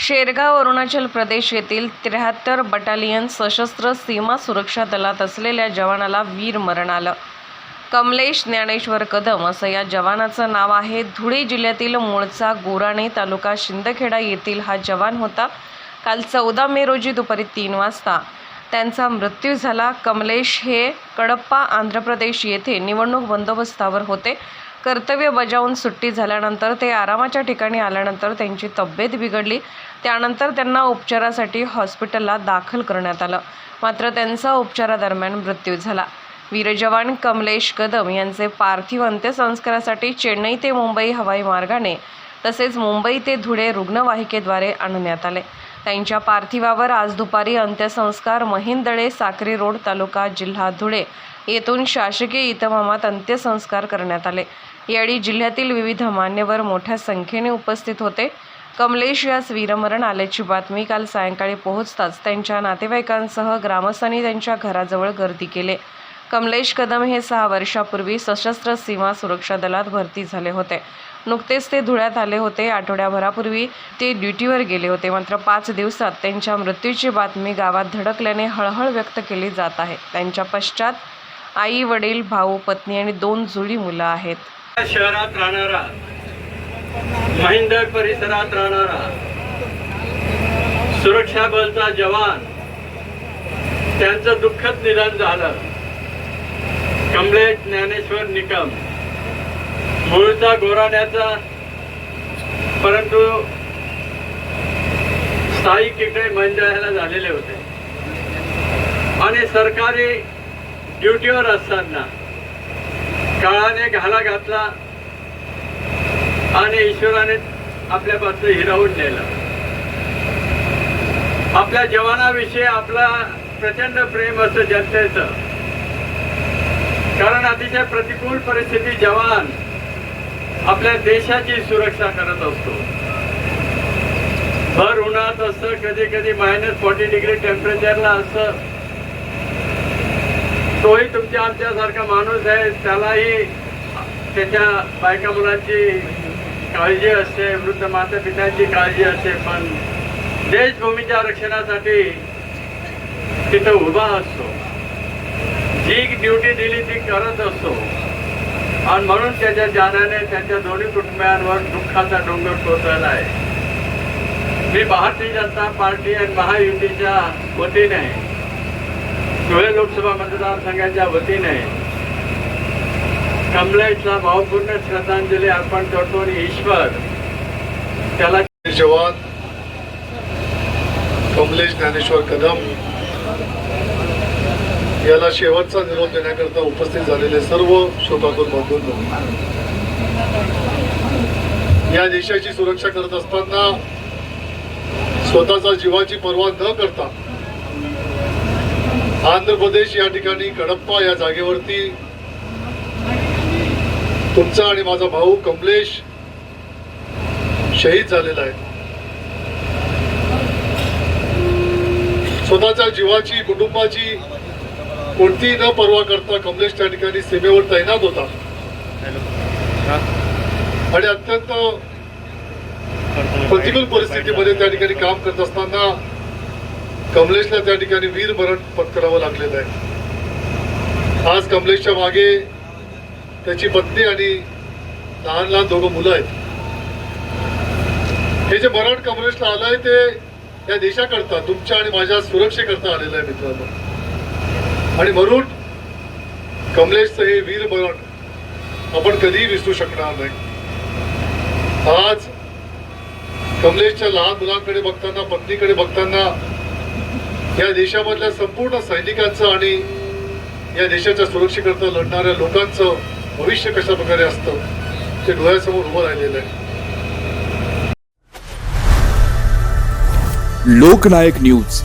शेरगाव अरुणाचल प्रदेश येथील त्र्याहत्तर बटालियन सशस्त्र सीमा सुरक्षा दलात असलेल्या जवानाला वीरमरण आलं. कमलेश ज्ञानेश्वर कदम असं या जवानाचं नाव आहे. धुळे जिल्ह्यातील मूळचा गोराणे तालुका शिंदखेडा येथील हा जवान होता. काल चौदा मे रोजी दुपारी तीन वाजता त्यांचा मृत्यू झाला. कमलेश हे कडप्पा आंध्र प्रदेश येथे निवडणूक बंदोबस्तावर होते. कर्तव्य बजावून सुट्टी झाल्यानंतर ते आरामाच्या ठिकाणी आल्यानंतर त्यांची तब्येत बिघडली. त्यानंतर त्यांना उपचारासाठी हॉस्पिटलला दाखल करण्यात आलं. मात्र त्यांचा उपचारादरम्यान मृत्यू झाला. वीरजवान कमलेश कदम यांचे पार्थिव अंत्यसंस्कारासाठी चेन्नई ते मुंबई हवाई मार्गाने तसेच मुंबई ते धुळे रुग्णवाहिकेद्वारे आणण्यात आले. त्यांच्या पार्थिवावर आज दुपारी अंत्यसंस्कार महिंदळे साक्री रोड तालुका जिल्हा धुळे येथून शासकीय इतमामात अंत्यसंस्कार करण्यात आले. यावेळी जिल्ह्यातील विविध मान्यवर मोठ्या संख्येने उपस्थित होते. कमलेश यास वीरमरण आल्याची बातमी काल सायंकाळी पोहोचताच त्यांच्या नातेवाईकांसह ग्रामस्थांनी त्यांच्या घराजवळ गर्दी केली. कमलेश कदम हे सहा वर्षापूर्वी सशस्त्र सीमा सुरक्षा दलात भरती झाले होते. नुकतेच ते धुळ्यात आले होते. आठवड्याभरापूर्वी ते ड्युटीवर गेले होते. मात्र पाच दिवसात त्यांच्या मृत्यूची बातमी गावात धडकल्याने हळहळ व्यक्त केली जात आहे. त्यांच्या पश्चात आई वडील भाऊ पत्नी आणि दोन जुळी मुलं आहेत. शहरात राहणारा महिंदर परिसरात राहणारा सुरक्षा बलचा जवान त्यांचं दुःखद निधन झालं. कमलेश ज्ञानेश्वर निकम. मूळचा गोराण्याचा परंतु स्थायिक इकडे मंदिराला झालेले होते. आणि सरकारी ड्युटीवर असताना काळाने घाला घातला आणि ईश्वराने आपल्यापासून हिरावून नेलं. आपल्या जवानाविषयी आपला प्रचंड प्रेम असतं जनतेचं कारण अतिशय प्रतिकूल परिस्थिती जवान आपल्या देशाची सुरक्षा करत असतो. भर उन्हात असतं कधी कधी मायनस फॉर्टी डिग्री टेम्परेचरला असतं तोही तुमच्या आमच्यासारखा माणूस आहे त्यालाही त्याच्या बायका मुलांची काळजी असते वृद्ध माता पित्यांची काळजी असते पण देशभूमीच्या रक्षणासाठी तिथं उभा असतो. जी ड्युटी दिली ती करत असतो. आणि म्हणून त्याच्या जाण्याने त्याच्या दोन्ही कुटुंबियांवर दुःखाचा डोंगर कोसळला आहे. मी भारतीय जनता पार्टी आणि महायुतीच्या वतीने धुळे लोकसभा मतदारसंघाच्या वतीने कमलेशला भावपूर्ण श्रद्धांजली अर्पण करतो आणि ईश्वर त्याला जवान कमलेश ज्ञानेश्वर कदम याला शेवटचा निरोप देण्याकरता उपस्थित झालेले सर्व श्रोतातून बंधूंनो या देशाची सुरक्षा करत असताना स्वतःचा जीवाची पर्वा न करता आंध्र प्रदेश या ठिकाणी कडप्पा या जागेवरती तुमचा आणि माझा भाऊ कमलेश शहीद झालेला आहे. स्वतःच्या जीवाची कुटुंबाची कोणतीही न पर्वा करता कमलेश त्या ठिकाणी सीमेवर तैनात होता. आणि अत्यंत प्रतिकूल परिस्थितीमध्ये त्या ठिकाणी काम करत असताना कमलेशला त्या ठिकाणी वीर मरण पत्करावं लागलेलं आहे. आज कमलेशच्या मागे त्याची पत्नी आणि लहान लहान दोघं मुलं आहेत. हे जे मरण कमलेशला आलंय ते या देशाकरता तुमच्या आणि माझ्या सुरक्षेकरता आलेलं आहे मित्रांनो. आणि म्हणून कमलेशचं हे वीरमरण आपण कधीही विसरू शकणार नाही. आज कमलेशच्या लहान मुलांकडे बघताना पत्नीकडे बघताना या देशामधल्या संपूर्ण सैनिकांचं आणि या देशाच्या सुरक्षेकरता लढणाऱ्या लोकांचं भविष्य कशा प्रकारे असतं ते डोळ्यासमोर उभं राहिलेलं आहे. लोकनायक न्यूज.